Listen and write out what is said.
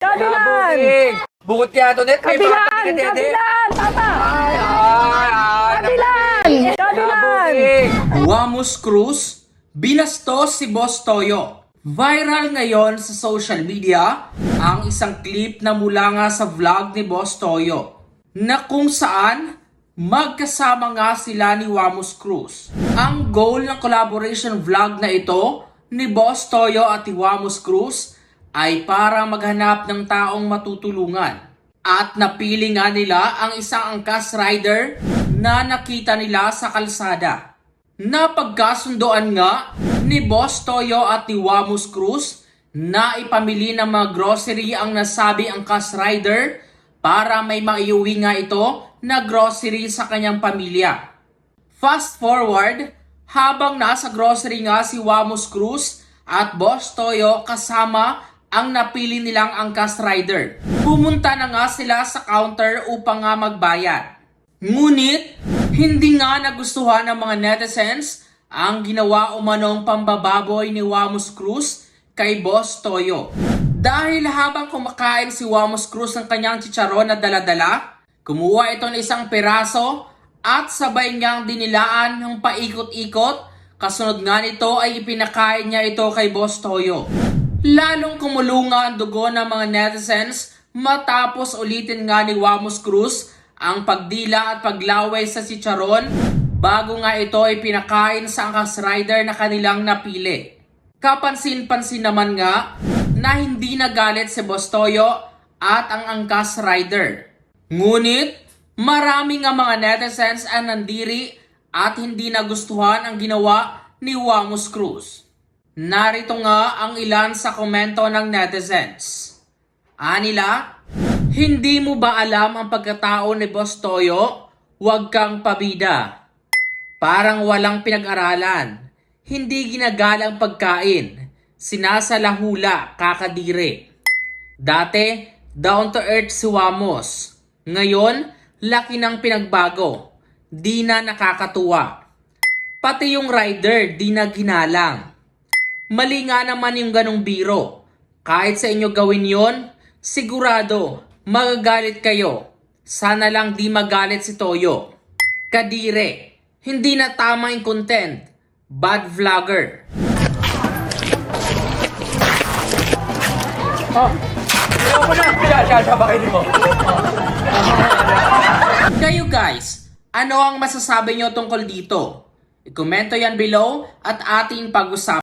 Kabilan! Bukod kaya to net. May Kabilan! bata ka, Dede. Kabilan! Tata! Ay, ay, ay. Kabilan! Kabilan! Wamos Cruz, binastos si Boss Toyo. Viral ngayon sa social media ang isang clip na mula nga sa vlog ni Boss Toyo na kung saan magkasama nga sila ni Wamos Cruz. Ang goal ng collaboration vlog na ito ni Boss Toyo at ni Wamos Cruz ay para maghanap ng taong matutulungan. At napili nga nila ang isang angkas rider na nakita nila sa kalsada. Napagkasundoan nga ni Boss Toyo at ni Wamos Cruz na ipamili ng mga grocery ang nasabi angkas rider para may maiuwi nga ito na grocery sa kanyang pamilya. Fast forward, habang nasa grocery nga si Wamos Cruz at Boss Toyo kasama ang napili nilang angkas rider. Pumunta na nga sila sa counter upang nga magbayad. Ngunit, hindi nga nagustuhan ng mga netizens ang ginawa umanong pambababoy ni Wamos Cruz kay Boss Toyo. Dahil habang kumakain si Wamos Cruz ng kanyang chicharon na daladala, kumuha ito ng isang piraso at sabay niyang dinilaan ng paikot-ikot. Kasunod nga nito ay ipinakain niya ito kay Boss Toyo. Lalong kumulunga ang dugo ng mga netizens matapos ulitin nga ni Wamos Cruz ang pagdila at paglaway sa chicharon bago nga ito ay pinakain sa angkas rider na kanilang napili. Kapansin-pansin naman nga na hindi nagalit si Bostoyo at ang angkas rider. Ngunit marami nga mga netizens ang nandiri at hindi nagustuhan ang ginawa ni Wamos Cruz. Narito nga ang ilan sa komento ng netizens. Anila, hindi mo ba alam ang pagkatao ni Boss Toyo? Huwag kang pabida. Parang walang pinag-aralan. Hindi ginagalang pagkain. Sinasalahula, kakadire. Dati, down to earth si Wamos. Ngayon, laki ng pinagbago. Di na nakakatuwa. Pati yung rider, di na ginalang. Mali nga naman yung ganong biro. Kahit sa inyo gawin yon, sigurado, magagalit kayo. Sana lang di magalit si Toyo. Kadire, hindi na tama yung content. Bad vlogger. Siya, bakit mo? Kayo guys, ano ang masasabi nyo tungkol dito? I-komento yan below at ating pag-usapan.